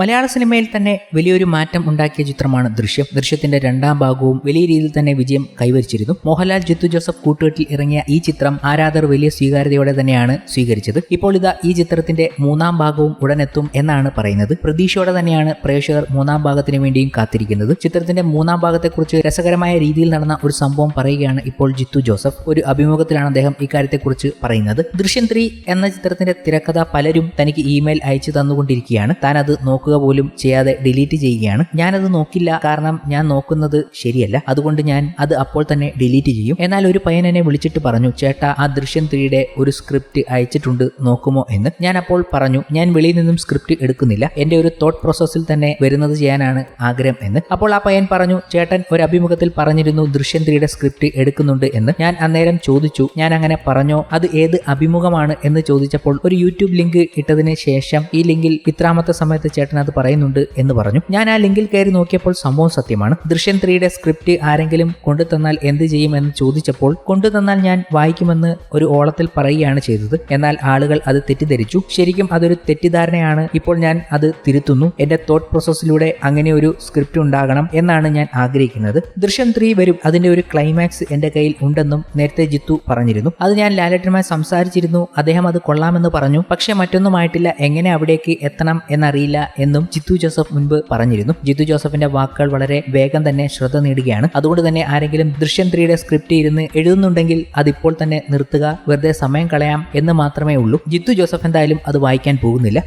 മലയാള സിനിമയിൽ തന്നെ വലിയൊരു മാറ്റം ഉണ്ടാക്കിയ ചിത്രമാണ് ദൃശ്യം. ദൃശ്യത്തിന്റെ രണ്ടാം ഭാഗവും വലിയ രീതിയിൽ തന്നെ വിജയം കൈവരിച്ചിരുന്നു. മോഹൻലാൽ ജിത്തു ജോസഫ് കൂട്ടുകെട്ടിൽ ഇറങ്ങിയ ഈ ചിത്രം ആരാധർ വലിയ സ്വീകാര്യതയോടെ തന്നെയാണ് സ്വീകരിച്ചത്. ഇപ്പോൾ ഇതാ ഈ ചിത്രത്തിന്റെ മൂന്നാം ഭാഗവും ഉടനെത്തും എന്നാണ് പറയുന്നത്. പ്രതീക്ഷയോടെ തന്നെയാണ് പ്രേക്ഷകർ മൂന്നാം ഭാഗത്തിന് വേണ്ടിയും കാത്തിരിക്കുന്നത്. ചിത്രത്തിന്റെ മൂന്നാം ഭാഗത്തെക്കുറിച്ച് രസകരമായ രീതിയിൽ നടന്ന ഒരു സംഭവം പറയുകയാണ് ഇപ്പോൾ ജിത്തു ജോസഫ്. ഒരു അഭിമുഖത്തിലാണ് അദ്ദേഹം ഇക്കാര്യത്തെക്കുറിച്ച് പറയുന്നത്. ദൃശ്യം ത്രീ എന്ന ചിത്രത്തിന്റെ തിരക്കഥ പലരും തനിക്ക് ഇമെയിൽ അയച്ചു തന്നുകൊണ്ടിരിക്കുകയാണ്. താൻ അത് നോക്കുക പോലും ചെയ്യാതെ ഡിലീറ്റ് ചെയ്യുകയാണ്. ഞാനത് നോക്കില്ല. കാരണം ഞാൻ നോക്കുന്നത് ശരിയല്ല. അതുകൊണ്ട് ഞാൻ അത് അപ്പോൾ തന്നെ ഡിലീറ്റ് ചെയ്യും. എന്നാൽ ഒരു പയ്യൻ എന്നെ വിളിച്ചിട്ട് പറഞ്ഞു ചേട്ടാ ആ ദൃശ്യം ത്രീയുടെ ഒരു സ്ക്രിപ്റ്റ് അയച്ചിട്ടുണ്ട്. നോക്കുമോ? എന്ന് ഞാൻ അപ്പോൾ പറഞ്ഞു ഞാൻ വെളിയിൽ നിന്നും സ്ക്രിപ്റ്റ് എടുക്കുന്നില്ല. എന്റെ ഒരു തോട്ട് പ്രോസസ്സിൽ തന്നെ വരുന്നത് ചെയ്യാനാണ് ആഗ്രഹം. എന്ന് അപ്പോൾ ആ പയ്യൻ പറഞ്ഞു ചേട്ടൻ ഒരു അഭിമുഖത്തിൽ പറഞ്ഞിരുന്നു ദൃശ്യം ത്രീയുടെ സ്ക്രിപ്റ്റ് എടുക്കുന്നുണ്ട്. എന്ന് ഞാൻ അന്നേരം ചോദിച്ചു ഞാൻ അങ്ങനെ പറഞ്ഞോ? അത് ഏത് അഭിമുഖമാണ്? എന്ന് ചോദിച്ചപ്പോൾ ഒരു യൂട്യൂബ് ലിങ്ക് ഇട്ടതിന് ശേഷം ഈ ലിങ്കിൽ ഇത്രാമത്തെ സമയത്ത് ചേട്ടൻ അത് പറയുന്നുണ്ട് എന്ന് പറഞ്ഞു. ഞാൻ ആ ലിങ്കിൽ കയറി നോക്കിയപ്പോൾ സംഭവം സത്യമാണ്. ദൃശ്യം ത്രീയുടെ സ്ക്രിപ്റ്റ് ആരെങ്കിലും കൊണ്ടുതന്നാൽ എന്ത് ചെയ്യുമെന്ന് ചോദിച്ചപ്പോൾ കൊണ്ടുതന്നാൽ ഞാൻ വായിക്കുമെന്ന് ഒരു ഓളത്തിൽ പറയുകയാണ് ചെയ്തത്. എന്നാൽ ആളുകൾ അത് തെറ്റിദ്ധരിച്ചു. ശരിക്കും അതൊരു തെറ്റിദ്ധാരണയാണ്. ഇപ്പോൾ ഞാൻ അത് തിരുത്തുന്നു. എന്റെ തോട്ട് പ്രോസസ്സിലൂടെ അങ്ങനെ ഒരു സ്ക്രിപ്റ്റ് ഉണ്ടാകണം എന്നാണ് ഞാൻ ആഗ്രഹിക്കുന്നത്. ദൃശ്യം ത്രീ വരും. അതിന്റെ ഒരു ക്ലൈമാക്സ് എന്റെ കയ്യിൽ ഉണ്ടെന്നും നേരത്തെ ജിത്തു പറഞ്ഞിരുന്നു. അത് ഞാൻ ലാലേട്ടനുമായി സംസാരിച്ചിരുന്നു. അദ്ദേഹം അത് കൊള്ളാമെന്ന് പറഞ്ഞു. പക്ഷെ മറ്റൊന്നുമായിട്ടില്ല എങ്ങനെ അവിടേക്ക് എത്തണം എന്നറിയില്ല എന്നും ജിത്തു ജോസഫ് മുൻപ് പറഞ്ഞിരുന്നു. ജിത്തു ജോസഫിന്റെ വാക്കുകൾ വളരെ വേഗം തന്നെ ശ്രദ്ധ നേടുകയാണ്. അതുകൊണ്ട് തന്നെ ആരെങ്കിലും ദൃശ്യം ത്രീയുടെ സ്ക്രിപ്റ്റ് ഇരുന്ന് എഴുതുന്നുണ്ടെങ്കിൽ അതിപ്പോൾ തന്നെ നിർത്തുക. വെറുതെ സമയം കളയാം എന്ന് മാത്രമേ ഉള്ളൂ. ജിത്തു ജോസഫ് എന്തായാലും അത് വായിക്കാൻ പോകുന്നില്ല.